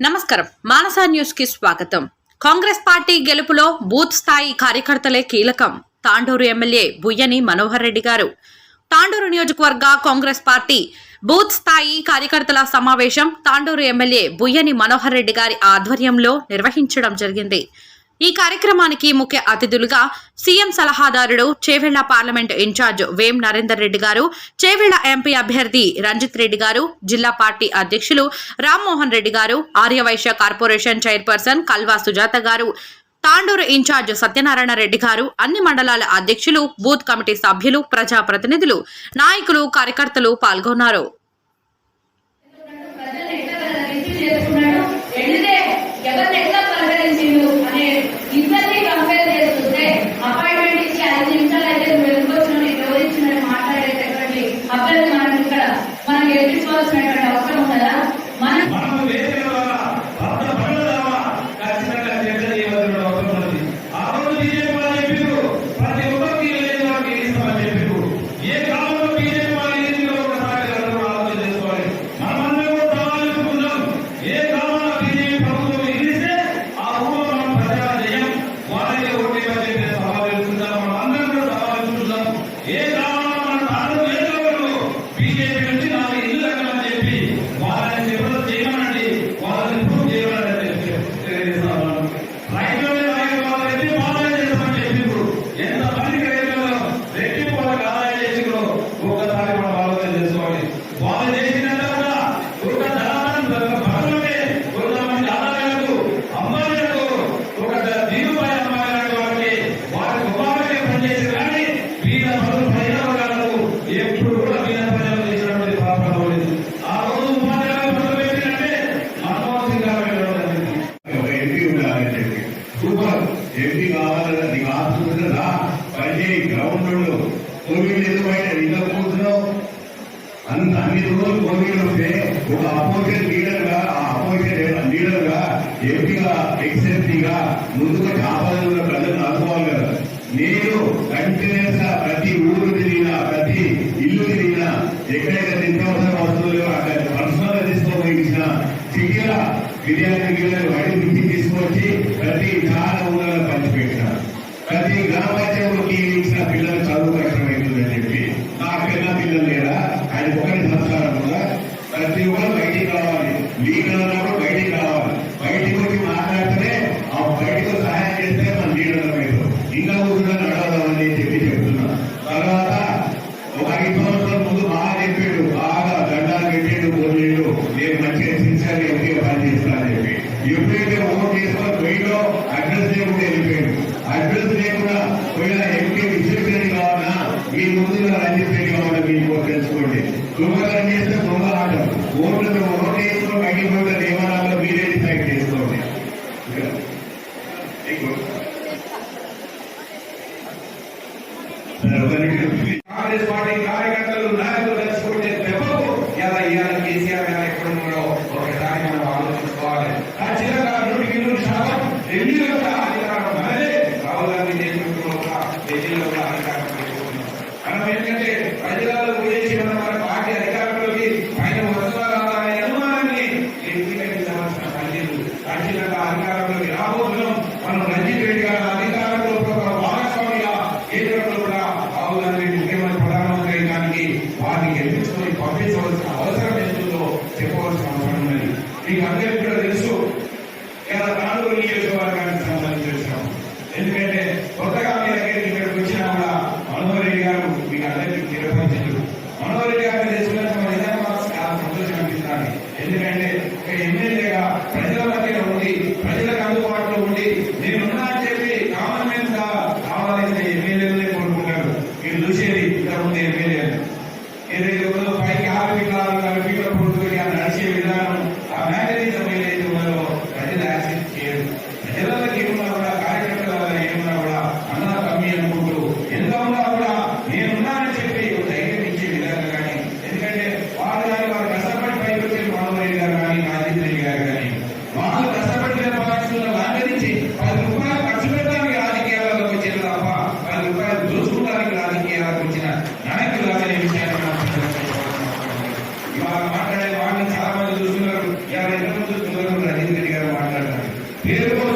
నమస్కారం. మానస న్యూస్కి స్వాగతం. కాంగ్రెస్ పార్టీ గెలుపులో బూత్ స్థాయి కార్యకర్తలే కీలకం. తాండూరు ఎమ్మెల్యే బుయ్యని మనోహర్ రెడ్డి గారు. తాండూరు నియోజకవర్గ కాంగ్రెస్ పార్టీ బూత్ స్థాయి కార్యకర్తల సమావేశం తాండూరు ఎమ్మెల్యే బుయ్యని మనోహర్ రెడ్డి గారి ఆధ్వర్యంలో నిర్వహించడం జరిగింది. ఈ కార్యక్రమానికి ముఖ్య అతిథులుగా సీఎం సలహాదారుడు చేవెళ్ళ పార్లమెంట్ ఇన్ఛార్జ్ వేం నరేందర్ రెడ్డి గారు చేవెళ్ళ ఎంపీ అభ్యర్థి రంజిత్ రెడ్డి గారు జిల్లా పార్టీ అధ్యక్షులు Rammohan Reddy garu Aryavysya corporation chairperson Kalva Sujatha garu Tandur incharge Satyanarayana Reddy గారు అన్ని మండలాల అధ్యక్షులు బూత్ కమిటీ సభ్యులు ప్రజాప్రతినిధులు నాయకులు కార్యకర్తలు పాల్గొన్నారు. పెట్టడం ఎన్ని కావాలన్నా నీకు ఆసుపత్రిలో రా. పనిచేయి గ్రౌండ్లో కోవిడ్ ఎందుకు బయట ఇంట్లో కూర్చున్నావు. అంత అన్ని రోజులు కోవిడ్ ఉంటే ఒక అపోజిషన్ లీడర్గా ఆ అపోజిషన్ లీడర్గా ఎంపీగా ఎక్స్ఎంపీగా ముందుకు కావాలన్న ప్రజలు అనుకోవాలి కదా. నేను కంటిన్యూస్గా ప్రతి ఊరు తిరిగినా ప్రతి ఇల్లు తిరిగినా ఎక్కడైతే నిత్యావసర వస్తువులు అక్కడ పర్సనల్ తీసుకోవడం ఇచ్చిన చికెన్ బిర్యానీ బిర్యానీ వాడి తీసుకొచ్చి ప్రతి దాన ఊళ్ళలో ఈ ముందు అన్ని పెట్టిన మీరు తెలుసుకోండి. సుమారు చేస్తే బొమ్మ ఆట ఓట్లతో ఓట్ వేసుకుని బయటికి పోయిన నియమాలలో మీరే డిసైడ్ చేసుకోండి. కాంగ్రెస్ పార్టీ ప్రజల మధ్య ఉంది Here